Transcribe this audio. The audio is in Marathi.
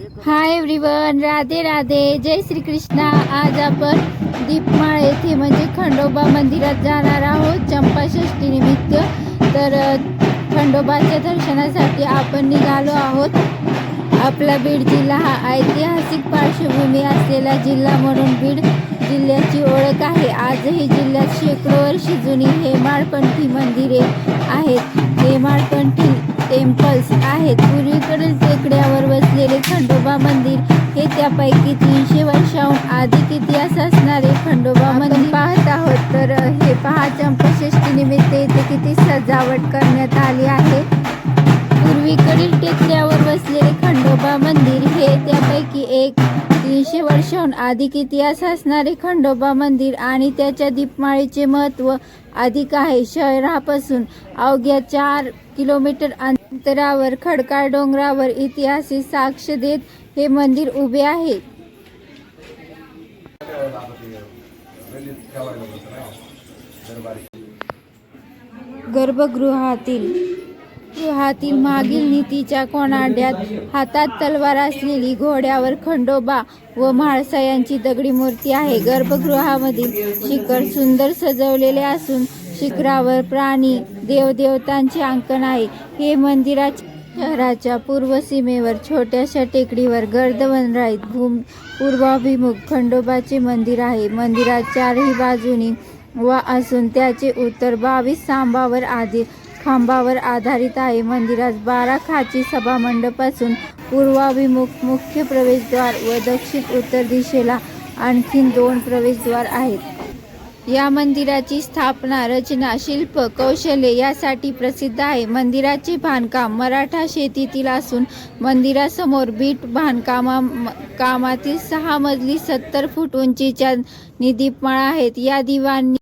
हाय एव्हरीवन राधे राधे जय श्री कृष्णा आज आपण दीपमाळ येथे म्हणजे खंडोबा मंदिरात जाणार आहोत. चंपाषष्ठी निमित्त. तर खंडोबाच्या दर्शनासाठी आपण निघालो आहोत. आपला बीड जिल्हा हा ऐतिहासिक पार्श्वभूमी असलेला जिल्हा म्हणून बीड जिल्ह्याची ओळख आहे. आजही जिल्ह्यात शेकडो वर्षी जुनी हेमाळपंथी मंदिरे आहेत. हेमाळपंथी टेम्पल्स आहेत. त्यापैकी तीनशे वर्षाहून अधिक इतिहास असणारे खंडोबा मंदिर पाहत आहोत तर हे पहा चंपाषष्ठी निमित्त येथे किती सजावट करण्यात आली आहे. पूर्वीकडील टेकड्यावर बसलेले खंडोबा मंदिर हे त्यापैकी एक तीनशे वर्षाहून अधिक इतिहास असणारे खंडोबा मंदिर आणि त्याच्या दीपमाळीचे महत्त्व अधिक आहे. शहरापासून अवघ्या चार किलोमीटर अंतरावर खडकाळ डोंगरावर इतिहासी साक्ष देत हे मंदिर उभे आहे. गर्भगृहातील गृहातील मागील नीतीच्या कोणाड्यात हातात तलवार असलेली घोड्यावर खंडोबा व म्हाळसा यांची दगडी मूर्ती आहे. गर्भगृहामधील शिखर सुंदर सजवलेले असून शिखरावर प्राणी देवदेवतांचे अंकन आहे. हे मंदिराचे शहराच्या पूर्व सीमेवर छोट्याशा टेकडीवर गर्द वनराईत भूम पूर्वाभिमुख खंडोबाचे मंदिर आहे. मंदिरात चारही बाजूनी वा असून त्याचे उत्तर बावीस खांबावर आधी खांबावर आधारित आहे. मंदिरात बारा खाची सभामंडप असून पूर्वाभिमुख मुख्य प्रवेशद्वार व दक्षिण उत्तर दिशेला आणखीन दोन प्रवेशद्वार आहेत. या मंदिराची स्थापना रचना शिल्प कौशल्य यासाठी प्रसिद्ध आहे. मंदिराचे बांधकाम मराठा शेतीतील असून मंदिरासमोर बीट बांधकामा कामातील सहा मजली सत्तर फूट उंचीच्या निदीपमाळा आहेत. या दिवाणी